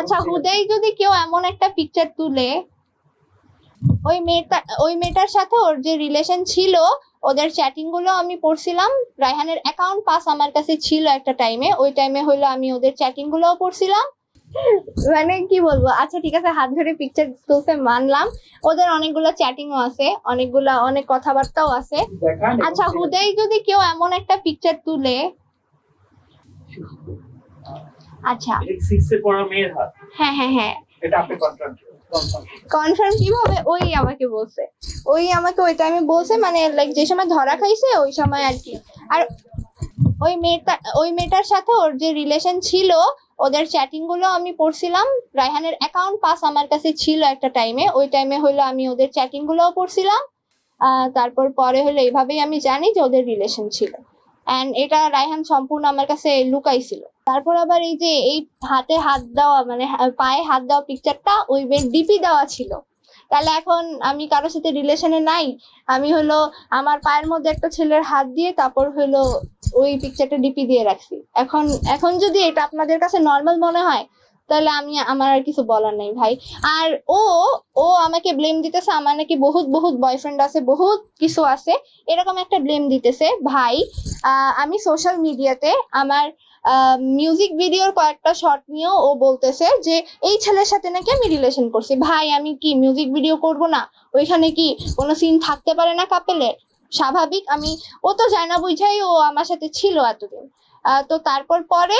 আচ্ছা হুদেই যদি কেউ এমন একটা পিকচার তুলে ওই মেয়েটা ওই মেয়েটার সাথে ওর যে রিলেশন ছিল ওদের চ্যাটিংগুলো আমি পড়ছিলাম রায়হানের অ্যাকাউন্ট পাস আমার কাছে ছিল একটা টাইমে ওই টাইমে হলো আমি ওদের চ্যাটিং গুলোও পড়ছিলাম। মানে কি বলব আচ্ছা ঠিক আছে হাত ধরে পিকচার তুলতে মানলাম ওদের অনেকগুলো চ্যাটিংও আছে অনেকগুলা অনেক কথাবার্তাও আছে। আচ্ছা হুদেই যদি কেউ এমন একটা পিকচার তুলে আচ্ছা। সিক্সে পড়া মেয়ের হাত। হ্যাঁ হ্যাঁ হ্যাঁ। এটা আপনি কনফার্ম কনফার্ম কীভাবে? ওই আমাকে বলছে। ওই আমাকে ওই টাইমে বলছে মানে লাইক যে সময় ধরা খাইছে ওই সময় আর কি। আর ওই মেয়েটা ওই মেয়েটার সাথে ওর যে রিলেশন ছিল ওদের চ্যাটিংগুলো আমি পড়ছিলাম। রায়হানের অ্যাকাউন্ট পাস আমার কাছে ছিল একটা টাইমে ওই টাইমে হলো আমি ওদের চ্যাটিং গুলোও পড়ছিলাম। তারপর পরে হলো এইভাবেই আমি জানি যে ওদের রিলেশন ছিল। অ্যান্ড এটা রায়হান সম্পূর্ণ আমার কাছে লুকাইছিল। তারপর আবার এই যে এই হাতে হাত দেওয়া মানে পায়ে হাত দেওয়া পিকচারটা ওই ডিপি দেওয়া ছিল। তাহলে এখন আমি কারোর সাথে রিলেশনে নাই। আমি হলো আমার পায়ের মধ্যে একটা ছেলের হাত দিয়ে তারপর হলো ওই পিকচারটা ডিপি দিয়ে রাখছি। এখন এখন যদি এটা আপনাদের কাছে নর্মাল মনে হয় তাহলে আমি, আমার আর কিছু বলার নেই ভাই। আর ও ও আমাকে ব্লেম দিতেছে, আমার নাকি বহুত বহুত বয়ফ্রেন্ড আছে, বহুত কিছু আছে। এরকম একটা ব্লেম দিতেছে ভাই। আমি সোশ্যাল মিডিয়াতে আমার মিউজিক ভিডিওর কয়েকটা শর্ট নিয়েও ও বলতেছে যে, এই ছেলের সাথে নাকি আমি রিলেশন করছি। ভাই, আমি কি মিউজিক ভিডিও করব না? ওইখানে কি কোনো সিন থাকতে পারে না কাপেলের স্বাভাবিক, আমি, ও তো জানা বুঝাই ও আমার সাথে ছিল এতদিন। তো তারপর পরে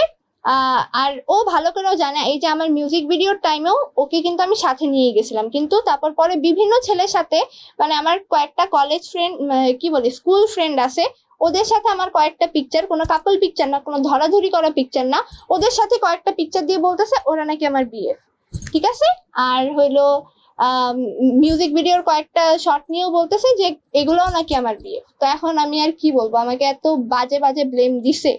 আর ও ভালো করেও জানে, এই যে আমার মিউজিক ভিডিওর টাইমেও ওকে কিন্তু আমি সাথে নিয়ে গেছিলাম। কিন্তু তারপর পরে বিভিন্ন ছেলের সাথে মানে আমার কয়েকটা কলেজ ফ্রেন্ড কি বলে স্কুল ফ্রেন্ড আছে, ওদের সাথে আমার কয়েকটা পিকচার কোনো কাপল পিকচার না, কোনো ধরাধরি করা পিকচার না, ওদের সাথে কয়েকটা পিকচার দিয়ে বলতেছে, ওরা নাকি আমার বিয়ে। ঠিক আছে? আর হইল মিউজিক ভিডিওর কয়েকটা শর্ট নিয়েও বলতেছে যে, এগুলোও নাকি আমার বিয়ে। তো এখন আমি আর কি বলব, আমাকে এত বাজে বাজে ব্লেম দিছে।